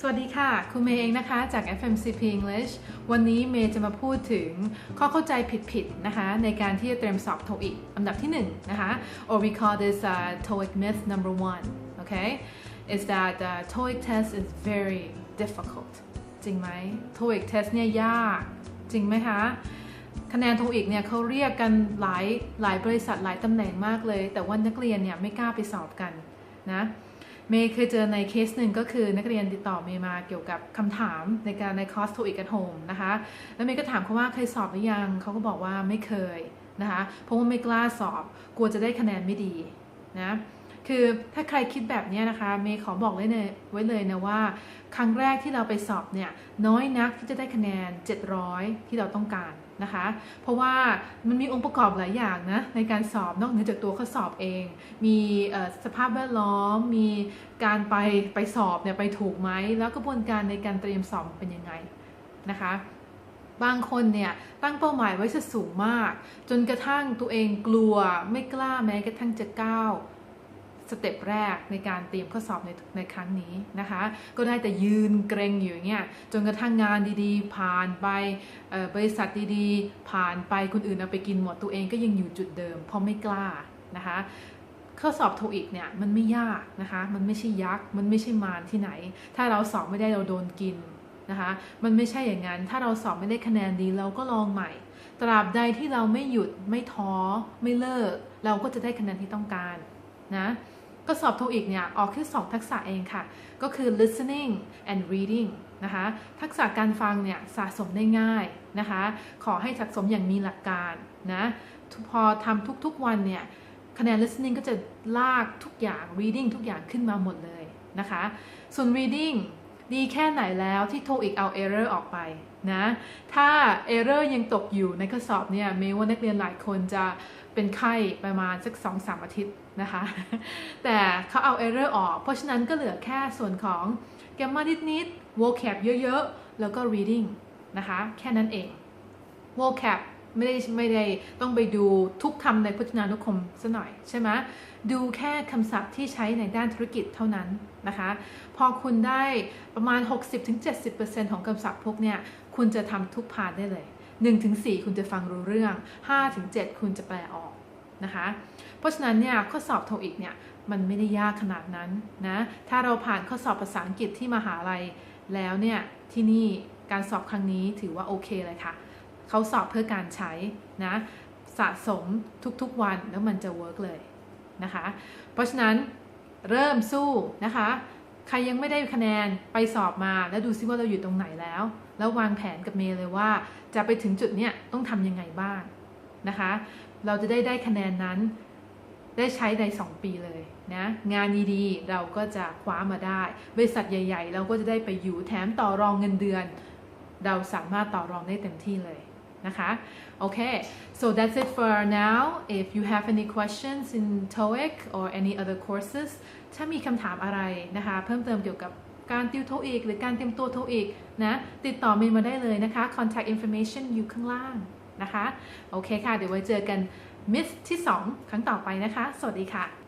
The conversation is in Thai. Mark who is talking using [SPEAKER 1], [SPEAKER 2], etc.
[SPEAKER 1] สวัสดีค่ะ คุณเมย์เองนะคะ จาก FMCP English วันนี้เมย์จะมาพูดถึงข้อเข้าใจผิดๆนะคะ ในการที่จะเตรียมสอบ TOEIC อันดับที่ 1 นะคะ or we call this uh, TOEIC myth number one okay is that the TOEIC test is very difficult จริงไหม TOEIC test เนี่ยยากจริงไหมคะ คะแนน TOEIC เนี่ยเขาเรียกกันหลายหลายบริษัทหลายตำแหน่งมากเลย แต่ว่านักเรียนเนี่ยไม่กล้าไปสอบกันนะ เมย์เคยเจอในเคสหนึ่งก็คือนักเรียนติดต่อเมย์มาเกี่ยวกับคำถามในการในคอร์สโทอีก t โฮมนะคะ แล้วเมย์ก็ถามเขาว่าเคยสอบหรือยังเขาก็บอกว่าไม่เคยนะคะเพราะว่าไม่กล้าสอบกลัวจะได้คะแนนไม่ดีนะ คือถ้าใครคิดแบบนี้นะคะเมย์ขอบอกไว้เลยไว้เลยนะว่า ครั้งแรกที่เราไปสอบเนี่ยน้อยนักที่จะได้คะแนน 700 ที่เราต้องการนะคะ เพราะว่ามันมีองค์ประกอบหลายอย่างนะในการสอบนอกเหนือจากตัวข้อสอบเอง มีสภาพแวดล้อม มีการไปไปสอบเนี่ยไปถูกไหมแล้วกระบวนการในการเตรียมสอบเป็นยังไงนะคะบางคนเนี่ยตั้งเป้าหมายไว้สูงมาก จนกระทั่งตัวเองกลัวไม่กล้าแม้กระทั่งจะก้าว สเต็ปแรกในการเตรียมข้อสอบในในครั้งนี้นะคะ ก็ได้แต่ยืนเกรงอยู่อย่างเงี้ยจนกระทั่งงานดีๆ ผ่านไปบริษัทดีๆ ผ่านไปคนอื่นเอาไปกินหมดตัวเองก็ยังอยู่จุดเดิม เพราะไม่กล้านะคะข้อสอบโทอีกเนี่ยมันไม่ยากนะคะ มันไม่ใช่ยักษ์ มันไม่ใช่มารที่ไหน ถ้าเราสอบไม่ได้เราโดนกินนะคะ มันไม่ใช่อย่างนั้น ถ้าเราสอบไม่ได้คะแนนดีเราก็ลองใหม่ ตราบใดที่เราไม่หยุดไม่ท้อไม่เลิก เราก็จะได้คะแนนที่ต้องการ นะก็สอบโทอีกเนี่ยออกแค่สองทักษะเองค่ะ ก็คือ listening and reading นะคะ ทักษะการฟังเนี่ยสะสมได้ง่ายนะคะ ขอให้สะสมอย่างมีหลักการนะ พอทำทุกๆวันเนี่ยคะแนน listening ก็จะลากทุกอย่าง reading ทุกอย่างขึ้นมาหมดเลยนะคะ ส่วน reading ดีแค่ไหนแล้วที่ TOEIC เอา error ออกไปนะ ถ้า error ยังตกอยู่ในข้อสอบเนี่ยเมว่านักเรียนหลายคนจะเป็นไข้ประมาณสัก2-3อาทิตย์นะคะ แต่เขาเอา error ออก เพราะฉะนั้นก็เหลือแค่ส่วนของ grammar นิดๆ vocab เยอะๆ แล้วก็ reading นะคะ แค่นั้นเอง vocab ไม่ได้ไม่ได้ต้องไปดูทุกคำในพจนานุกรมซะหน่อยใช่ไหมดูแค่คำศัพท์ที่ใช้ในด้านธุรกิจเท่านั้นนะคะ พอคุณได้ประมาณ 60-70%ของคำศัพท์พวกเนี่ยคุณจะทำทุกพาร์ทได้เลย 1-4 คุณจะฟังรู้เรื่อง 5-7 คุณจะแปลออกนะคะ เพราะฉะนั้นเนี่ยข้อสอบโทอีกเนี่ยมันไม่ได้ยากขนาดนั้นนะ ถ้าเราผ่านข้อสอบภาษาอังกฤษที่มหาลัยแล้วเนี่ยที่นี่การสอบครั้งนี้ถือว่าโอเคเลยค่ะ เขาสอบเพื่อการใช้นะสะสมทุกๆวันแล้วมันจะเวิร์กเลยนะคะ เพราะฉะนั้นเริ่มสู้นะคะ ใครยังไม่ได้คะแนนไปสอบมาแล้วดูซิว่าเราอยู่ตรงไหนแล้ว แล้ววางแผนกับเมย์เลยว่า จะไปถึงจุดเนี้ยต้องทำยังไงบ้างนะคะ เราจะได้ได้คะแนนนั้นได้ใช้ใน 2 ปีเลยนะงานดีๆเราก็จะคว้ามาได้ บริษัทใหญ่ ๆ เราก็จะได้ไปอยู่แถมต่อรองเงินเดือน เราสามารถต่อรองได้เต็มที่เลย นะคะ Okay so that's it for now if you have any questions in TOEIC or any other courses ถ้ามีคำถามอะไรนะคะ เพิ่มเติมเกี่ยวกับการติว TOEIC หรือการเตรียมตัว TOEIC นะ ติดต่อเมย์มาได้เลยนะคะ contact information อยู่ข้างล่างนะคะ โอเคค่ะ เดี๋ยวไว้เจอกันมิสที่ 2 ครั้งต่อไปนะคะ สวัสดีค่ะ